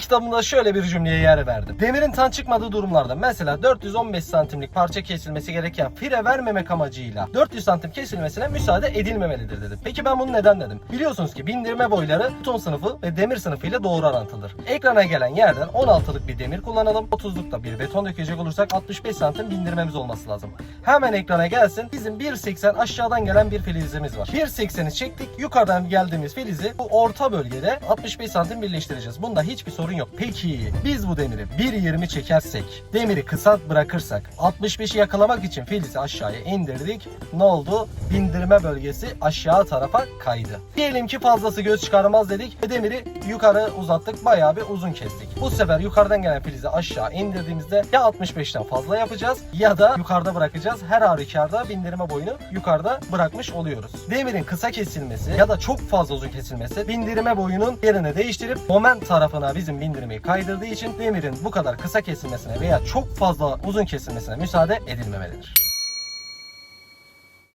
Kitabımda şöyle bir cümleye yer verdim. Demirin tan çıkmadığı durumlarda mesela 415 santimlik parça kesilmesi gereken fire vermemek amacıyla 400 santim kesilmesine müsaade edilmemelidir dedim. Peki ben bunu neden dedim? Biliyorsunuz ki bindirme boyları beton sınıfı ve demir sınıfı ile doğru orantılıdır. Ekrana gelen yerden 16'lık bir demir kullanalım. 30'luk da bir beton dökecek olursak 65 santim bindirmemiz olması lazım. Hemen ekrana gelsin. Bizim 1.80 aşağıdan gelen bir filizimiz var. 1.80'i çektik. Yukarıdan geldiğimiz filizi bu orta bölgede 65 santim birleştireceğiz. Bunda hiçbir sorun yok. Peki biz bu demiri 1.20 çekersek, demiri kısa bırakırsak 65'i yakalamak için filizi aşağıya indirdik. Ne oldu? Bindirme bölgesi aşağı tarafa kaydı. Diyelim ki fazlası göz çıkarmaz dedik ve demiri yukarı uzattık. Bayağı bir uzun kestik. Bu sefer yukarıdan gelen filizi aşağı indirdiğimizde ya 65'ten fazla yapacağız ya da yukarıda bırakacağız. Her halükarda bindirme boyunu yukarıda bırakmış oluyoruz. Demirin kısa kesilmesi ya da çok fazla uzun kesilmesi bindirme boyunun yerini değiştirip moment tarafına bizim bindirmeyi kaydırdığı için demirin bu kadar kısa kesilmesine veya çok fazla uzun kesilmesine müsaade edilmemelidir.